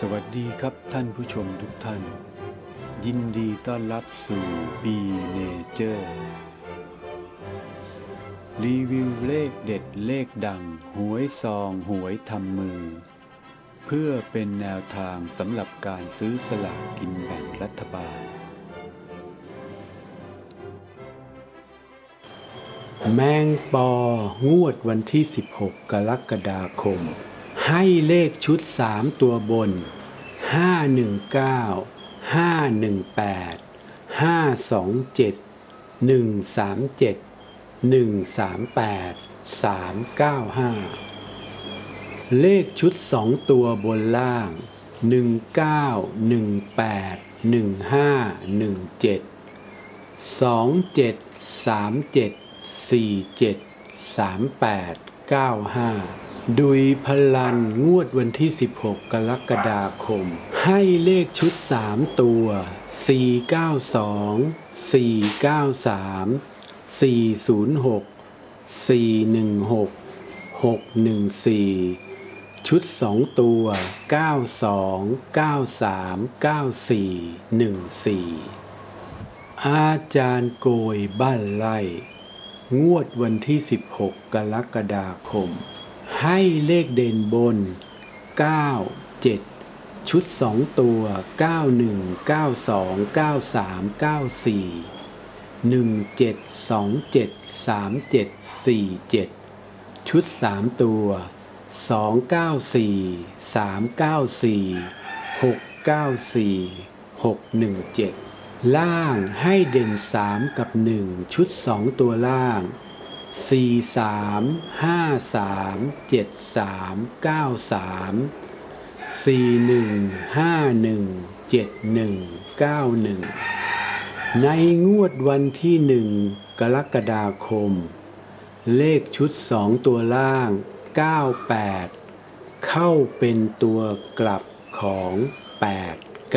สวัสดีครับท่านผู้ชมทุกท่าน ยินดีต้อนรับสู่ B Nature รีวิวเลขเด็ดเลขดัง หวยซองหวยทำมือ เพื่อเป็นแนวทางสำหรับการซื้อสลากกินแบ่งรัฐบาล แมงปองวดวันที่ 16 กรกฎาคม ให้เลขชุด 3 ตัวบน 519 518 527 137 138 395 เลขชุด 2 ตัวบนล่าง 19 18 15 17สองเจ็ ดุยพลันงวดวันที่ 16 กรกฎาคม ให้เลขชุด 3 ตัว 492 493 406 416 614 ชุด 2 ตัว 92 93 94 14 อาจารย์โกยบ้านไร่งวดวันที่ 16 กรกฎาคม ให้เลขเด่นบน 9 7 ชุด 2 ตัว 91 92 93 94 17 27 37 47 ชุด 3 ตัว 294 394 694 617 ล่างให้เด่น 3 กับ 1 ชุด 2 ตัวล่าง 4 3 5 3 7 3 9 3 4 1 5 1 7 1 9 1ในงวดวันที่1กรกฎาคม เลขชุด2ตัวล่าง 98 เข้าเป็นตัวกลับของ 8